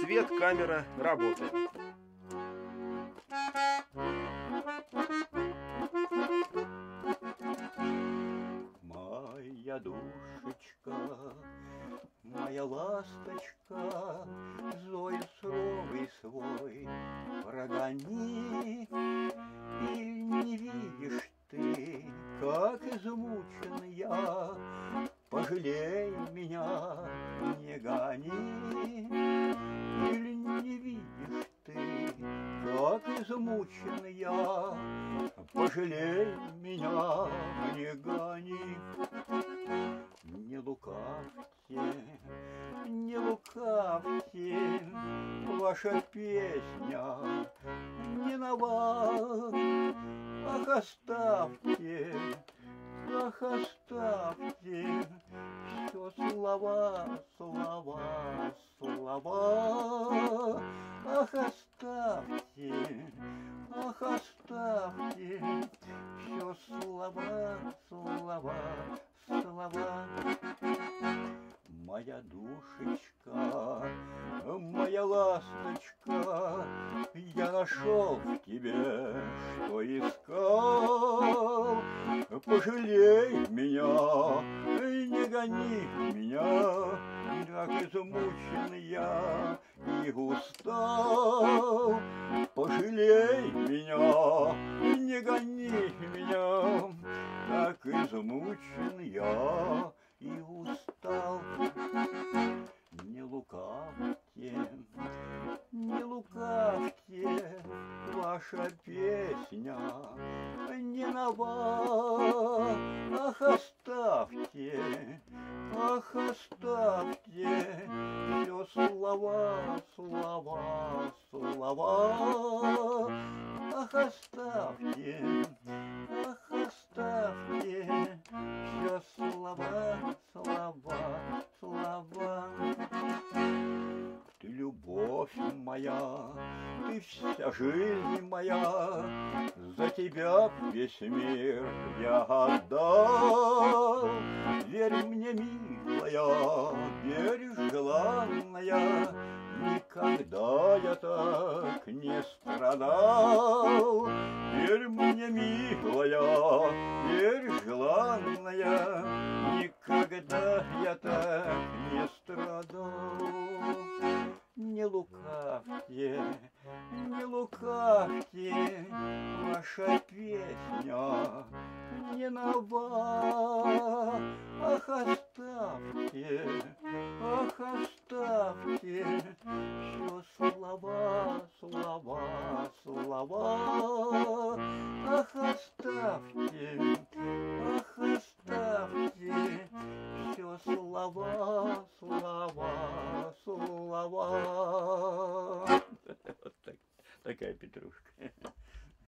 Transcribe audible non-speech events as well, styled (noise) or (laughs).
Свет, камера, работаем. Моя душечка, моя ласточка, Зой суровый свой прогони. И не видишь ты, как измучен я, Пожалей меня, не гони. Или не видишь ты, как измучен я, Пожалей меня, не гони. Не лукавьте, не лукавьте, Ваша песня не на вас. Ах, оставьте, ах, оставьте слова, слова, слова. Ах, оставьте, ах, оставьте Все слова, слова, слова. Моя душечка, моя ласточка, Я нашел в тебе, что искал. Пожалей меня, не гони Так измучен я и устал. Пожалей меня, не гони меня, Так измучен я и устал. Не лукавьте, не лукавьте, ваша песня не нова. Ах, оставьте, ах, оставьте слова, слова, слова. Ах, оставьте, ах, оставьте все слова, слова, слова. Ты любовь моя, ты вся жизнь моя, За тебя весь мир я отдал. Никогда я так не страдал. Верь мне, милая, верь, желанная, Никогда я так не страдал. Не лукавьте, не лукавьте, Ваша песня не нова. Ах, слова. Ах, оставьте, ах, оставьте Все слова, слова, слова. (laughs) Вот так, такая петрушка.